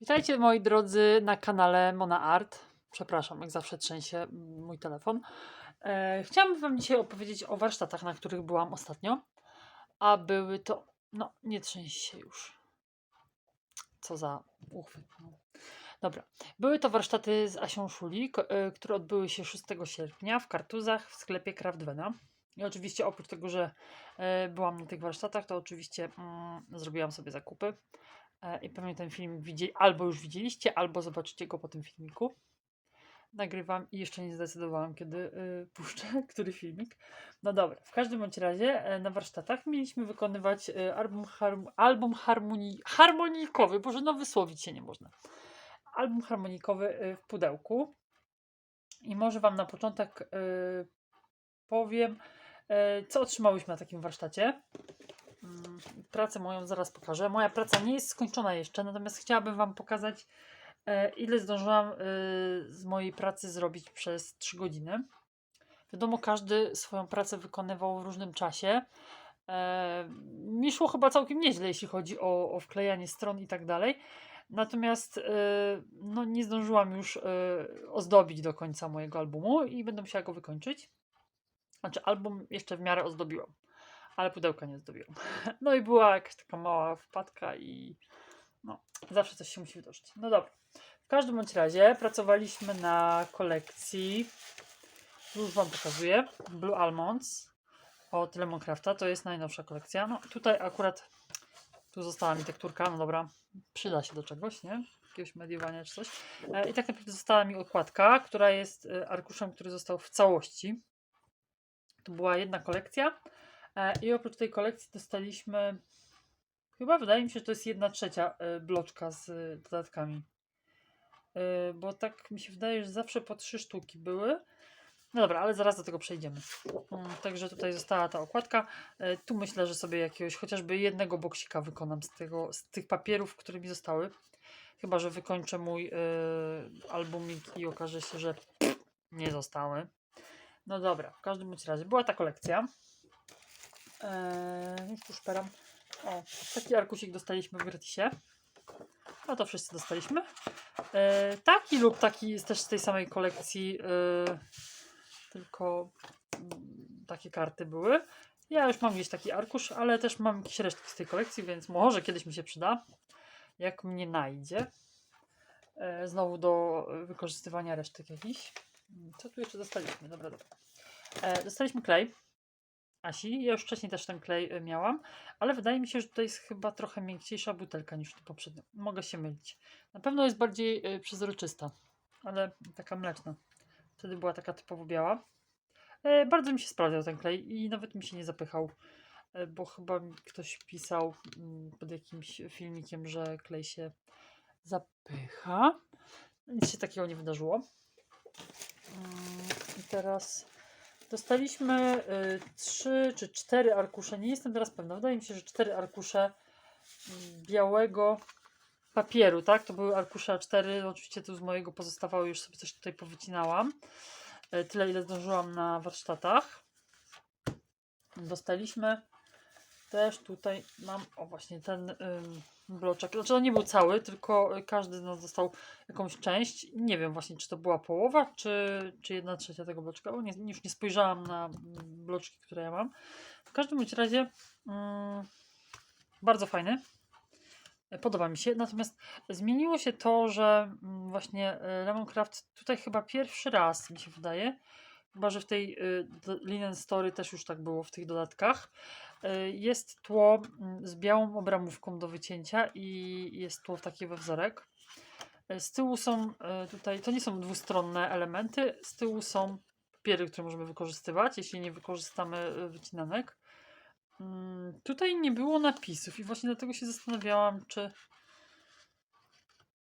Witajcie moi drodzy na kanale Mona Art. Przepraszam, jak zawsze trzęsie mój telefon. E, chciałam Wam dzisiaj opowiedzieć o warsztatach, na których byłam ostatnio. A były to. No, nie trzęsie się już. Co za uchwyt. Dobra. Były to warsztaty z Asią Szuli, e, które odbyły się 6 sierpnia w Kartuzach w sklepie Craftwena. I oczywiście oprócz tego, że e, byłam na tych warsztatach, to oczywiście mm, zrobiłam sobie zakupy. E, I pewnie ten film widzieli, albo już widzieliście, albo zobaczycie go po tym filmiku. Nagrywam i jeszcze nie zdecydowałam, kiedy y, puszczę który filmik. No dobra, w każdym bądź razie e, na warsztatach mieliśmy wykonywać y, album, harm, album harmonii, harmonijkowy, boże no wysłowić się nie można. Album harmonikowy y, w pudełku. I może Wam na początek y, powiem, y, co otrzymałyśmy na takim warsztacie. Mm, Pracę moją zaraz pokażę. Moja praca nie jest skończona jeszcze, natomiast chciałabym Wam pokazać, e, ile zdążyłam e, z mojej pracy zrobić przez 3 godziny. Wiadomo, każdy swoją pracę wykonywał w różnym czasie. E, Mi szło chyba całkiem nieźle, jeśli chodzi o, o wklejanie stron i tak dalej. Natomiast no, nie zdążyłam już ozdobić do końca mojego albumu i będę musiała go wykończyć. Znaczy, album jeszcze w miarę ozdobiłam ale pudełka nie zdobiłam. No i była jakaś taka mała wpadka i no, zawsze coś się musi wydarzyć. No dobra. W każdym bądź razie pracowaliśmy na kolekcji, już Wam pokazuję, Blue Almonds od Lemoncrafta, to jest najnowsza kolekcja. No tutaj akurat, tu została mi tekturka, no dobra, przyda się do czegoś, nie? Jakiegoś mediowania czy coś. E, I tak naprawdę została mi okładka, która jest e, arkuszem, który został w całości. To była jedna kolekcja. E, I oprócz tej kolekcji dostaliśmy, chyba wydaje mi się, że to jest jedna trzecia e, bloczka z e, dodatkami. Bo tak mi się wydaje, że zawsze po trzy sztuki były. No dobra, ale zaraz do tego przejdziemy. Mm, Także tutaj została ta okładka. Tu myślę, że sobie jakiegoś chociażby jednego boksika wykonam z, tego, z tych papierów, które mi zostały. Chyba, że wykończę mój e, albumik i okaże się, że nie zostały. No dobra, w każdym bądź razie była ta kolekcja. Eee, już tu szperam. O, taki arkusik dostaliśmy w gratisie. No to wszyscy dostaliśmy. Eee, taki lub taki jest też z tej samej kolekcji, eee, tylko mm, takie karty były. Ja już mam gdzieś taki arkusz, ale też mam jakieś resztki z tej kolekcji, więc może kiedyś mi się przyda, jak mnie najdzie. Eee, znowu do wykorzystywania resztek jakichś. Co tu jeszcze dostaliśmy? Dobra, dobra. Eee, dostaliśmy klej. Asi. Ja już wcześniej też ten klej y, miałam, ale wydaje mi się, że tutaj jest chyba trochę miękciejsza butelka niż tu poprzednio. Mogę się mylić. Na pewno jest bardziej y, przezroczysta, ale taka mleczna. Wtedy była taka typowo biała. E, bardzo mi się sprawdzał ten klej i nawet mi się nie zapychał, e, bo chyba ktoś pisał mm, pod jakimś filmikiem, że klej się zapycha. Nic się takiego nie wydarzyło. Mm, I teraz Dostaliśmy y, trzy czy cztery arkusze, nie jestem teraz pewna, wydaje mi się, że cztery arkusze mm, białego papieru, tak? To były arkusze A4, oczywiście tu z mojego pozostawało, już sobie coś tutaj powycinałam. Y, Tyle, ile zdążyłam na warsztatach. Dostaliśmy też tutaj, mam, o właśnie ten bloczek, znaczy on nie był cały, tylko każdy z nas dostał jakąś część. Nie wiem właśnie, czy to była połowa, czy, czy jedna trzecia tego bloczka, bo nie, już nie spojrzałam na mm, bloczki, które ja mam. W każdym bądź razie mm, bardzo fajny. E, Podoba mi się, natomiast zmieniło się to, że mm, właśnie e, Lemoncraft tutaj chyba pierwszy raz mi się wydaje, chyba że w tej do- Linen Story też już tak było w tych dodatkach, jest tło mm, z białą obramówką do wycięcia i jest tło takie we wzorek. Z tyłu są e, tutaj, to nie są dwustronne elementy, z tyłu są papiery, które możemy wykorzystywać, jeśli nie wykorzystamy e, wycinanek. Mm, Tutaj nie było napisów i właśnie dlatego się zastanawiałam, czy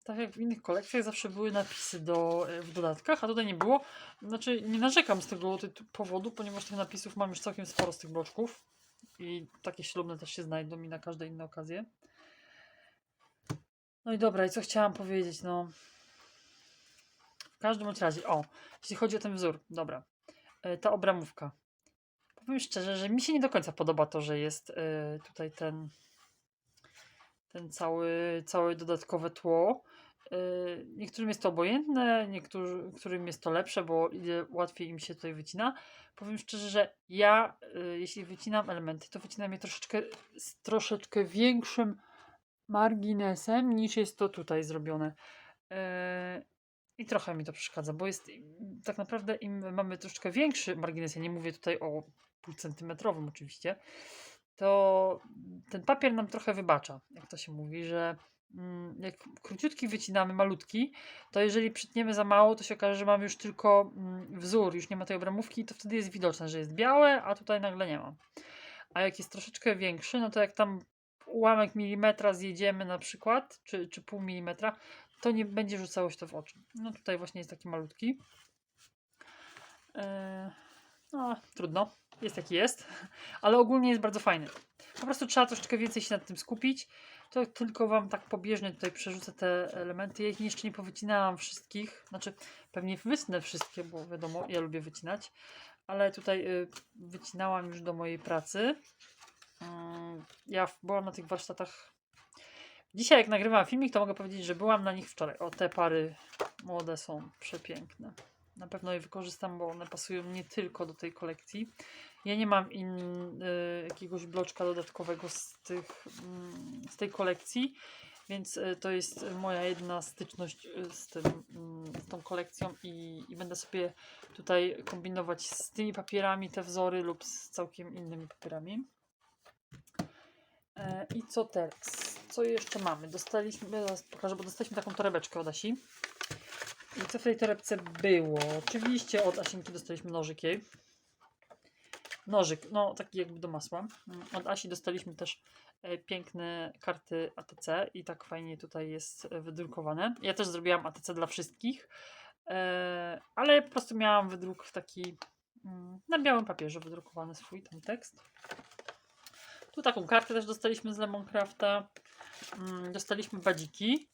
tak jak w innych kolekcjach zawsze były napisy do, e, w dodatkach, a tutaj nie było. Znaczy nie narzekam z tego powodu, ponieważ tych napisów mam już całkiem sporo z tych bloczków i takie ślubne też się znajdą mi na każde inne okazje. No i dobra, i co chciałam powiedzieć, no. W każdym razie, o, jeśli chodzi o ten wzór, dobra, e, ta obramówka. Powiem szczerze, że mi się nie do końca podoba to, że jest e, tutaj ten, ten cały, całe dodatkowe tło. Yy, Niektórym jest to obojętne, niektórym jest to lepsze, bo łatwiej im się tutaj wycina. Powiem szczerze, że ja, yy, jeśli wycinam elementy, to wycinam je troszeczkę z troszeczkę większym marginesem niż jest to tutaj zrobione. Yy, I trochę mi to przeszkadza, bo jest tak naprawdę im mamy troszeczkę większy margines, ja nie mówię tutaj o półcentymetrowym oczywiście, to ten papier nam trochę wybacza, jak to się mówi, że jak króciutki wycinamy, malutki, to jeżeli przytniemy za mało, to się okaże, że mamy już tylko mm, wzór, już nie ma tej obramówki, to wtedy jest widoczne, że jest białe, a tutaj nagle nie ma. A jak jest troszeczkę większy, no to jak tam ułamek milimetra zjedziemy na przykład, czy, czy pół milimetra, to nie będzie rzucało się to w oczy. No tutaj właśnie jest taki malutki. Eee, no, trudno. Jest jaki jest. Ale ogólnie jest bardzo fajny. Po prostu trzeba troszeczkę więcej się nad tym skupić. To tylko Wam tak pobieżnie tutaj przerzucę te elementy. Ja ich jeszcze nie powycinałam wszystkich. Znaczy, pewnie wytnę wszystkie, bo wiadomo, ja lubię wycinać. Ale tutaj y, wycinałam już do mojej pracy. Mm, ja byłam na tych warsztatach. Dzisiaj, jak nagrywam filmik, to mogę powiedzieć, że byłam na nich wczoraj. O, te pary młode są przepiękne. Na pewno je wykorzystam, bo one pasują nie tylko do tej kolekcji. Ja nie mam in, y, jakiegoś bloczka dodatkowego z, tych, mm, z tej kolekcji, więc y, to jest moja jedna styczność y, z, tym, mm, z tą kolekcją i, i będę sobie tutaj kombinować z tymi papierami te wzory lub z całkiem innymi papierami. E, I co teraz? Co jeszcze mamy? Dostaliśmy, zaraz pokażę, bo dostaliśmy taką torebeczkę od Asi. I co w tej torebce było? Oczywiście od Asinki dostaliśmy nożyk jej. Nożyk, no taki jakby do masła. Mm, Od Asi dostaliśmy też e, piękne karty ATC i tak fajnie tutaj jest e, wydrukowane. Ja też zrobiłam ATC dla wszystkich, e, ale po prostu miałam wydruk taki mm, na białym papierze wydrukowany swój ten tekst. Tu taką kartę też dostaliśmy z Lemoncrafta. Mm, Dostaliśmy badziki.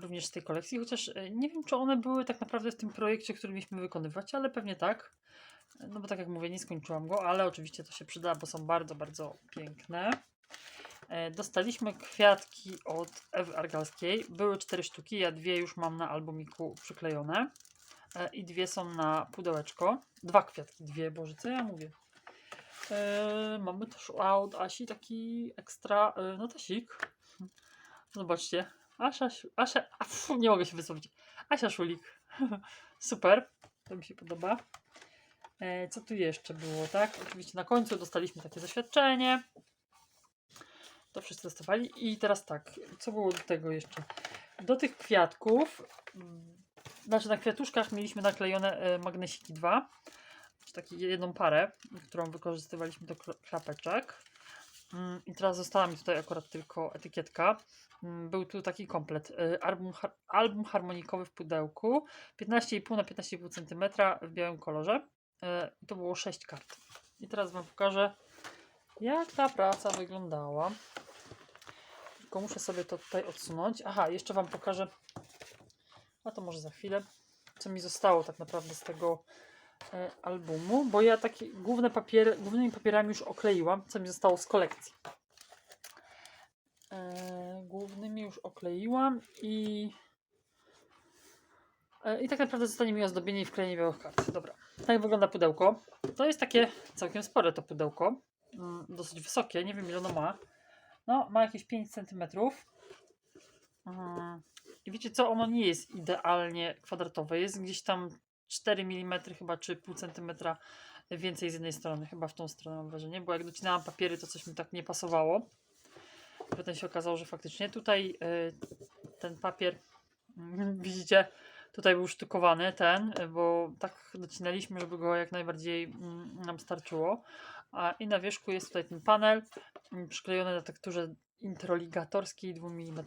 Również z tej kolekcji, chociaż nie wiem, czy one były tak naprawdę w tym projekcie, który mieliśmy wykonywać, ale pewnie tak. No bo tak jak mówię, nie skończyłam go, ale oczywiście to się przyda, bo są bardzo, bardzo piękne. E, Dostaliśmy kwiatki od Ewy Argalskiej. Były cztery sztuki, ja dwie już mam na albumiku przyklejone. E, I dwie są na pudełeczko. Dwa kwiatki, dwie, boże, co ja mówię. E, mamy też od Asi taki ekstra e, notasik. Zobaczcie. Asia, Asia, nie mogę się wysłowić. Asia Szulik. Super, to mi się podoba. E, co tu jeszcze było, tak? Oczywiście na końcu dostaliśmy takie zaświadczenie. To wszyscy dostawali. I teraz tak, co było do tego jeszcze? Do tych kwiatków, mm, znaczy na kwiatuszkach mieliśmy naklejone e, magnesiki 2, czy taką jedną parę, którą wykorzystywaliśmy do kla- klapeczek. Mm, I teraz została mi tutaj akurat tylko etykietka. Mm, Był tu taki komplet. y, Album, album harmonikowy w pudełku. 15,5 na 15,5 cm w białym kolorze. I to było 6 kart. I teraz Wam pokażę, jak ta praca wyglądała. Tylko muszę sobie to tutaj odsunąć. Aha, jeszcze Wam pokażę, a to może za chwilę, co mi zostało tak naprawdę z tego e, albumu, bo ja takie główne papiery, głównymi papierami już okleiłam, co mi zostało z kolekcji. E, głównymi już okleiłam i e, i tak naprawdę zostanie mi ozdobienie i wklejenie białych kart. Dobra, tak wygląda pudełko. To jest takie całkiem spore to pudełko. Mm, dosyć wysokie, nie wiem ile ono ma. No, ma jakieś 5 cm. Mm, I wiecie co, ono nie jest idealnie kwadratowe. Jest gdzieś tam 4 mm chyba, czy pół centymetra więcej z jednej strony. Chyba w tą stronę mam wrażenie, bo jak docinałam papiery, to coś mi tak nie pasowało. Potem się okazało, że faktycznie tutaj y, ten papier, widzicie, tutaj był sztukowany ten, y, bo tak docinaliśmy, żeby go jak najbardziej mm, nam starczyło. A, I na wierzchu jest tutaj ten panel mm, przyklejony na tekturze introligatorskiej 2 mm.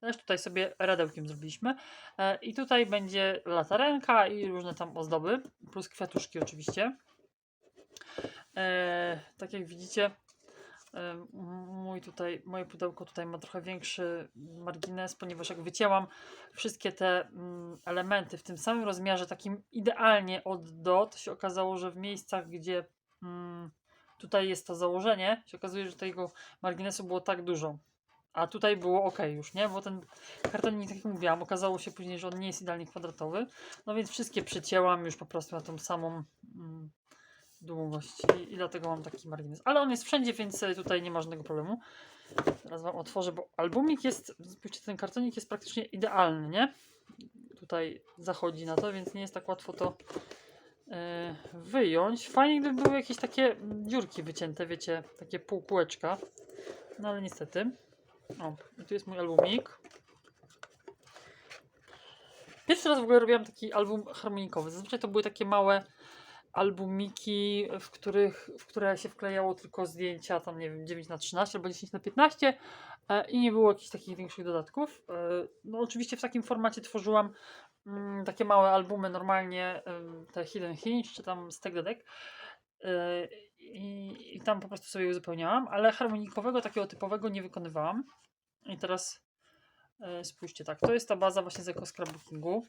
Też tutaj sobie radełkiem zrobiliśmy. E, I tutaj będzie latarenka i różne tam ozdoby, plus kwiatuszki oczywiście. E, tak jak widzicie, mój tutaj, moje pudełko tutaj ma trochę większy margines, ponieważ jak wycięłam wszystkie te mm, elementy w tym samym rozmiarze, takim idealnie od do, to się okazało, że w miejscach, gdzie mm, tutaj jest to założenie, się okazuje, że tego marginesu było tak dużo. A tutaj było ok już, nie? Bo ten kartonik, tak jak mówiłam, okazało się później, że on nie jest idealnie kwadratowy. No więc wszystkie przecięłam już po prostu na tą samą mm, długość i, i dlatego mam taki margines. Ale on jest wszędzie, więc tutaj nie ma żadnego problemu. Teraz wam otworzę, bo albumik jest, spójrzcie, ten kartonik jest praktycznie idealny, nie? Tutaj zachodzi na to, więc nie jest tak łatwo to e, wyjąć. Fajnie, gdyby były jakieś takie dziurki wycięte, wiecie, takie pół kółeczka. No ale niestety. O, i tu jest mój albumik. Pierwszy raz w ogóle robiłam taki album harmonikowy. Zazwyczaj to były takie małe albumiki, w których, w które się wklejało tylko zdjęcia, tam nie wiem, 9 na 13 albo 10 na 15 e, i nie było jakichś takich większych dodatków. E, no oczywiście w takim formacie tworzyłam mm, takie małe albumy normalnie, te Hidden Hinge czy tam Stack the Deck. E, i, I tam po prostu sobie uzupełniałam, ale harmonikowego, takiego typowego nie wykonywałam. I teraz spójrzcie, tak, to jest ta baza właśnie z Eco Scrapbookingu.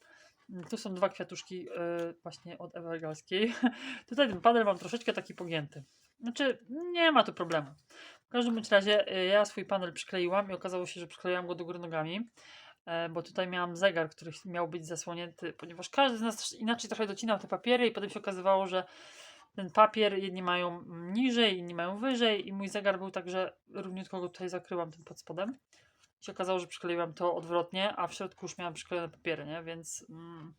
Mm, Tu są dwa kwiatuszki e, właśnie od Ewy Galskiej. Tutaj ten panel mam troszeczkę taki pogięty. Znaczy, nie ma tu problemu. W każdym bądź razie e, ja swój panel przykleiłam i okazało się, że przykleiłam go do góry nogami. E, bo tutaj miałam zegar, który miał być zasłonięty, ponieważ każdy z nas inaczej trochę docinał te papiery i potem się okazywało, że ten papier jedni mają niżej, inni mają wyżej i mój zegar był tak, że równiutko go tutaj zakryłam tym pod spodem. Się okazało, że przykleiłam to odwrotnie, a w środku już miałam przyklejone papiery, nie? Więc mm,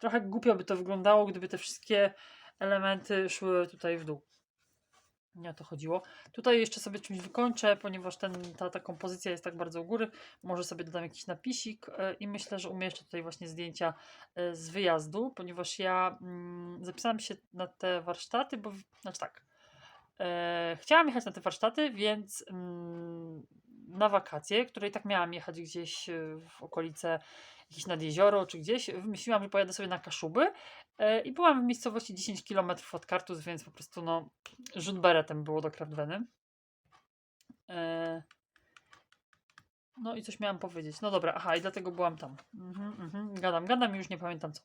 trochę głupio by to wyglądało, gdyby te wszystkie elementy szły tutaj w dół. Nie o to chodziło. Tutaj jeszcze sobie czymś wykończę, ponieważ ten, ta, ta kompozycja jest tak bardzo u góry. Może sobie dodam jakiś napisik e, i myślę, że umieszczę tutaj właśnie zdjęcia e, z wyjazdu, ponieważ ja mm, zapisałam się na te warsztaty, bo znaczy tak. E, chciałam jechać na te warsztaty, więc mm, na wakacje, które i tak miałam jechać gdzieś e, w okolice jakieś nad jezioro czy gdzieś, wymyśliłam, że pojadę sobie na Kaszuby e, i byłam w miejscowości 10 km od Kartus, więc po prostu no rzut beretem było do Krawdweny. E, no i coś miałam powiedzieć. No dobra, aha, i dlatego byłam tam. Mhm, mhm, gadam, gadam i już nie pamiętam co.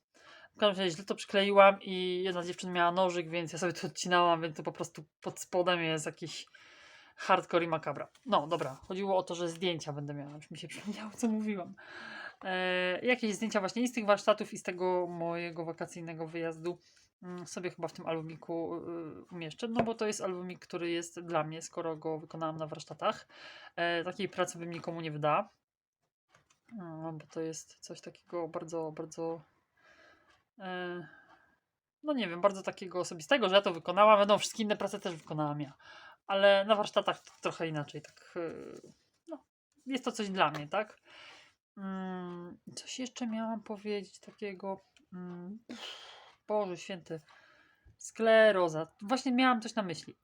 W każdym razie źle to przykleiłam i jedna z dziewczyn miała nożyk, więc ja sobie to odcinałam, więc to po prostu pod spodem jest jakiś hardcore i makabra. No dobra, chodziło o to, że zdjęcia będę miała. Już mi się przypomniało, co mówiłam. E, jakieś zdjęcia właśnie i z tych warsztatów i z tego mojego wakacyjnego wyjazdu mm, sobie chyba w tym albumiku y, umieszczę, no bo to jest albumik, który jest dla mnie, skoro go wykonałam na warsztatach. E, takiej pracy bym nikomu nie wydała, no, bo to jest coś takiego bardzo, bardzo e, no nie wiem, bardzo takiego osobistego, że ja to wykonałam, wiadomo, wszystkie inne prace też wykonałam ja, ale na warsztatach to trochę inaczej, tak, y, no, jest to coś dla mnie, tak. Mm, coś jeszcze miałam powiedzieć takiego. Mm, Boże święty. Skleroza. Właśnie miałam coś na myśli.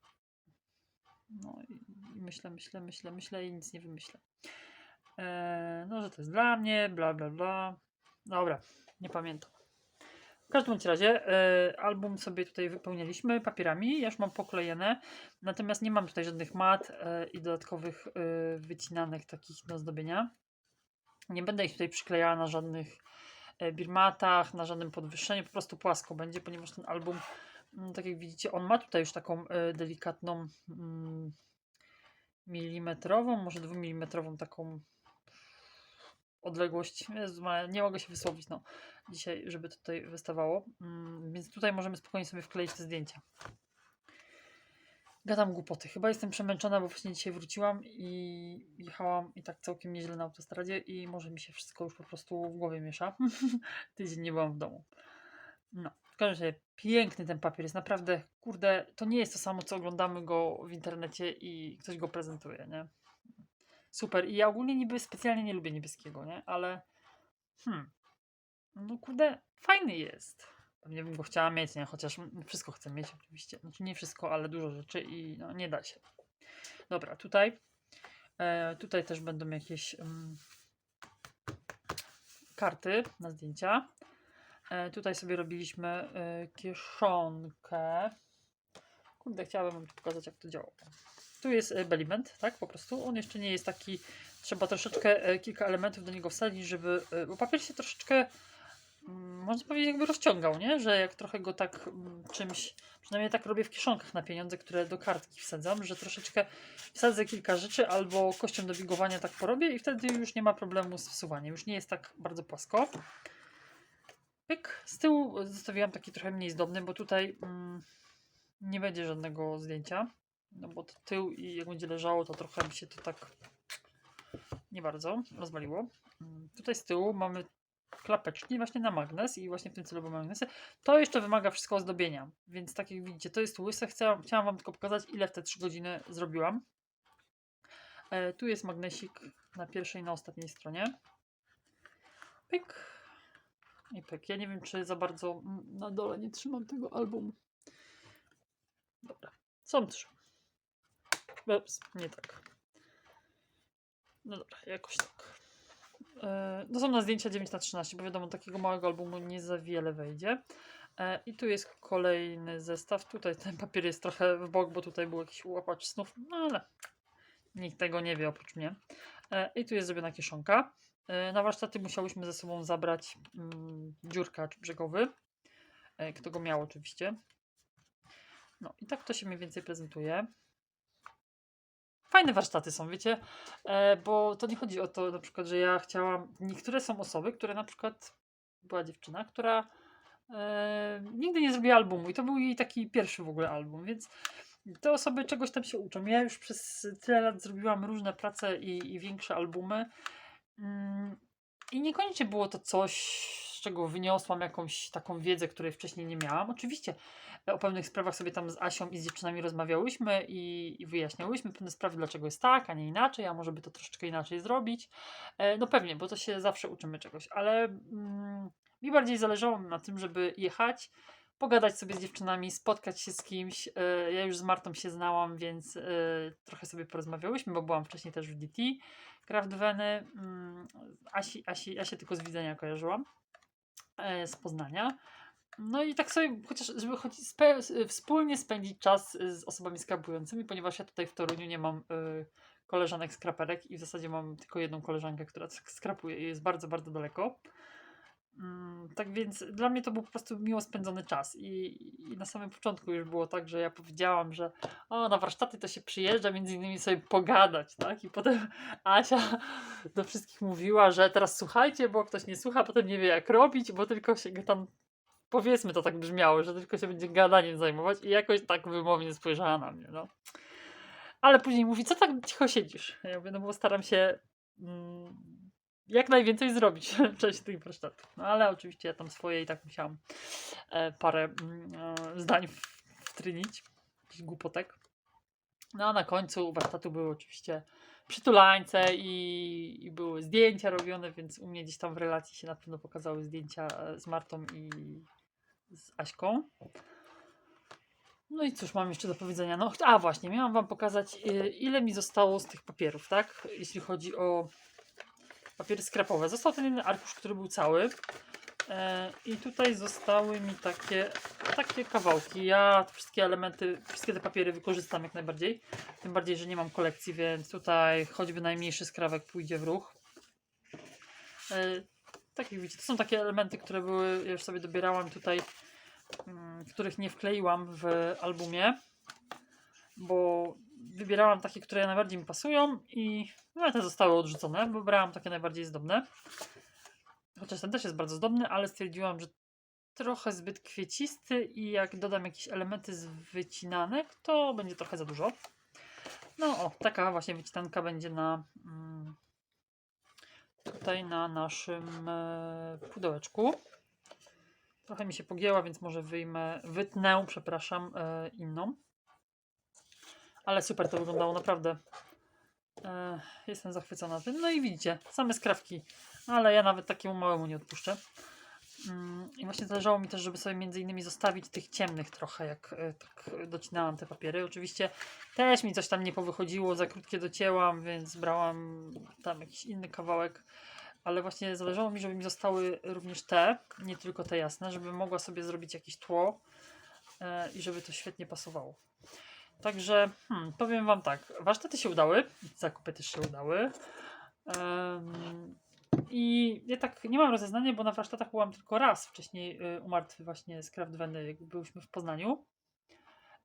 No i myślę, myślę, myślę, myślę i nic nie wymyślę. Eee, no, że to jest dla mnie, bla, bla, bla. Dobra, nie pamiętam. W każdym razie e, album sobie tutaj wypełnialiśmy papierami. Ja już mam poklejone, natomiast nie mam tutaj żadnych mat e, i dodatkowych e, wycinanek takich do zdobienia. Nie będę ich tutaj przyklejała na żadnych e, birmatach, na żadnym podwyższeniu, po prostu płasko będzie, ponieważ ten album, mm, tak jak widzicie, on ma tutaj już taką e, delikatną mm, milimetrową, może dwumilimetrową taką odległość. Nie mogę się wysłowić, no, dzisiaj, żeby tutaj wystawało. Mm, więc tutaj możemy spokojnie sobie wkleić te zdjęcia. Gadam głupoty. Chyba jestem przemęczona, bo właśnie dzisiaj wróciłam i jechałam i tak całkiem nieźle na autostradzie i może mi się wszystko już po prostu w głowie miesza. Tydzień nie byłam w domu. No, w każdym razie piękny ten papier jest naprawdę, kurde, to nie jest to samo, co oglądamy go w internecie i ktoś go prezentuje, nie? Super. I ja ogólnie niby specjalnie nie lubię niebieskiego, nie? Ale hmm, no kurde, fajny jest. Pewnie bym go chciała mieć, nie? Chociaż wszystko chcę mieć oczywiście. Znaczy nie wszystko, ale dużo rzeczy i no, nie da się. Dobra, tutaj e, tutaj też będą jakieś mm, karty na zdjęcia. E, tutaj sobie robiliśmy e, kieszonkę. Kurde, chciałabym wam pokazać, jak to działa. Tu jest e, beliment, tak? Po prostu. On jeszcze nie jest taki. Trzeba troszeczkę e, kilka elementów do niego wsadzić, żeby. e, Bo papier się troszeczkę mm, można powiedzieć, jakby rozciągał, nie? Że jak trochę go tak mm, czymś, przynajmniej tak robię w kieszonkach na pieniądze, które do kartki wsadzam, że troszeczkę wsadzę kilka rzeczy albo kością do bigowania tak porobię i wtedy już nie ma problemu z wsuwaniem. Już nie jest tak bardzo płasko. Pyk. Z tyłu zostawiłam taki trochę mniej zdobny, bo tutaj mm, nie będzie żadnego zdjęcia. No bo to tył i jak będzie leżało, to trochę mi się to tak nie bardzo rozwaliło. Mm, Tutaj z tyłu mamy klapeczki właśnie na magnes i właśnie w tym celu magnesy. To jeszcze wymaga wszystko ozdobienia, więc tak jak widzicie, to jest łyse. Chciałam, chciałam Wam tylko pokazać, ile w te 3 godziny zrobiłam. E, tu jest magnesik na pierwszej i na ostatniej stronie. Pyk. I pyk. Ja nie wiem, czy za bardzo na dole nie trzymam tego albumu. Dobra. Są trzy. Ups, nie tak. No dobra, jakoś tak. E, No są na zdjęcia 9 na 13 bo wiadomo, takiego małego albumu nie za wiele wejdzie. E, I tu jest kolejny zestaw. Tutaj ten papier jest trochę w bok, bo tutaj był jakiś łapacz snów, no ale nikt tego nie wie oprócz mnie. E, I tu jest zrobiona kieszonka. Na warsztaty musiałyśmy ze sobą zabrać mm, dziurkacz brzegowy. Kto go miał oczywiście. No i tak to się mniej więcej prezentuje. Fajne warsztaty są, wiecie, e, bo to nie chodzi o to na przykład, że ja chciałam. Niektóre są osoby, które na przykład była dziewczyna, która e, nigdy nie zrobiła albumu i to był jej taki pierwszy w ogóle album, więc te osoby czegoś tam się uczą. Ja już przez tyle lat zrobiłam różne prace i, i większe albumy. Mm, I niekoniecznie było to coś, czego wyniosłam jakąś taką wiedzę, której wcześniej nie miałam. Oczywiście o pewnych sprawach sobie tam z Asią i z dziewczynami rozmawiałyśmy i, i wyjaśniałyśmy pewne sprawy, dlaczego jest tak, a nie inaczej, a może by to troszeczkę inaczej zrobić. E, no pewnie, bo to się zawsze uczymy czegoś, ale mm, mi bardziej zależało na tym, żeby jechać, pogadać sobie z dziewczynami, spotkać się z kimś. E, ja już z Martą się znałam, więc e, trochę sobie porozmawiałyśmy, bo byłam wcześniej też w DT. Craft Veny. Mm, Asi, Asi, tylko z widzenia kojarzyłam. E, z Poznania. No i tak sobie, chociaż żeby choć spe, wspólnie spędzić czas z osobami skrapującymi, ponieważ ja tutaj w Toruniu nie mam y, koleżanek skraperek i w zasadzie mam tylko jedną koleżankę, która sk- skrapuje i jest bardzo, bardzo daleko. Mm, tak więc dla mnie to był po prostu miło spędzony czas I, i na samym początku już było tak, że ja powiedziałam, że o, na warsztaty to się przyjeżdża między innymi sobie pogadać, tak? I potem Asia do wszystkich mówiła, że teraz słuchajcie, bo ktoś nie słucha, potem nie wie jak robić, bo tylko się tam powiedzmy to tak brzmiało, że tylko się będzie gadaniem zajmować i jakoś tak wymownie spojrzała na mnie, no. Ale później mówi, co tak cicho siedzisz? Ja mówię, no bo staram się mm, jak najwięcej zrobić w czasie tych warsztatów. No ale oczywiście ja tam swoje i tak musiałam e, parę mm, e, zdań wtrynić, jakichś głupotek. No a na końcu warsztatu były oczywiście przytulańce i, i były zdjęcia robione, więc u mnie gdzieś tam w relacji się na pewno pokazały zdjęcia e, z Martą i z Aśką. No i cóż mam jeszcze do powiedzenia? No, a właśnie, miałam wam pokazać, ile mi zostało z tych papierów, tak? Jeśli chodzi o papiery skrapowe. Został ten jeden arkusz, który był cały. E, I tutaj zostały mi takie, takie kawałki. Ja wszystkie elementy, wszystkie te papiery wykorzystam jak najbardziej. Tym bardziej, że nie mam kolekcji, więc tutaj choćby najmniejszy skrawek pójdzie w ruch. E, tak jak widzicie, to są takie elementy, które były, ja już sobie dobierałam tutaj, mm, których nie wkleiłam w albumie, bo wybierałam takie, które najbardziej mi pasują i no, te zostały odrzucone, bo brałam takie najbardziej zdobne. Chociaż ten też jest bardzo zdobny, ale stwierdziłam, że trochę zbyt kwiecisty i jak dodam jakieś elementy z wycinanek, to będzie trochę za dużo. No o, taka właśnie wycinanka będzie na mm, tutaj na naszym e, pudełeczku. Trochę mi się pogięła, więc może wyjmę, wytnę, przepraszam, e, inną. Ale super to wyglądało, naprawdę. E, jestem zachwycona tym. No i widzicie, same skrawki. Ale ja nawet takiemu małemu nie odpuszczę. Mm, I właśnie zależało mi też, żeby sobie między innymi zostawić tych ciemnych trochę, jak e, tak docinałam te papiery. Oczywiście też mi coś tam nie powychodziło, za krótkie docięłam, więc brałam tam jakiś inny kawałek. Ale właśnie zależało mi, żeby mi zostały również te, nie tylko te jasne, żeby mogła sobie zrobić jakieś tło e, i żeby to świetnie pasowało. Także hmm, powiem Wam tak, warsztaty się udały, zakupy też się udały. Em, I ja tak nie mam rozeznania, bo na warsztatach byłam tylko raz wcześniej y, właśnie z Craftweny, jak byliśmy w Poznaniu.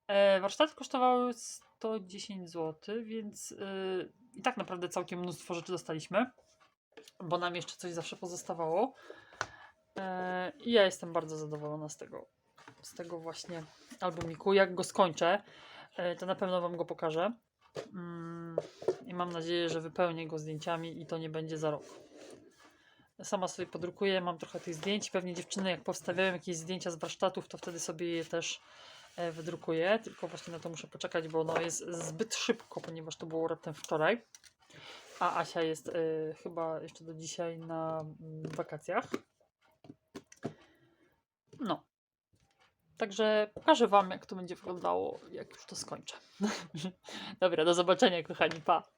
E, warsztaty kosztowały 110 zł, więc y, i tak naprawdę całkiem mnóstwo rzeczy dostaliśmy, bo nam jeszcze coś zawsze pozostawało. E, I ja jestem bardzo zadowolona z tego, z tego właśnie albumiku. Jak go skończę, to na pewno Wam go pokażę. Mm, I mam nadzieję, że wypełnię go zdjęciami i to nie będzie za rok. Sama sobie podrukuję, mam trochę tych zdjęć. Pewnie dziewczyny, jak powstawiają jakieś zdjęcia z warsztatów, to wtedy sobie je też e, wydrukuję. Tylko właśnie na to muszę poczekać, bo ono jest zbyt szybko, ponieważ to było raptem wczoraj. A Asia jest e, chyba jeszcze do dzisiaj na mm, wakacjach. No. Także pokażę Wam, jak to będzie wyglądało, jak już to skończę. Dobra, do zobaczenia, kochani. Pa.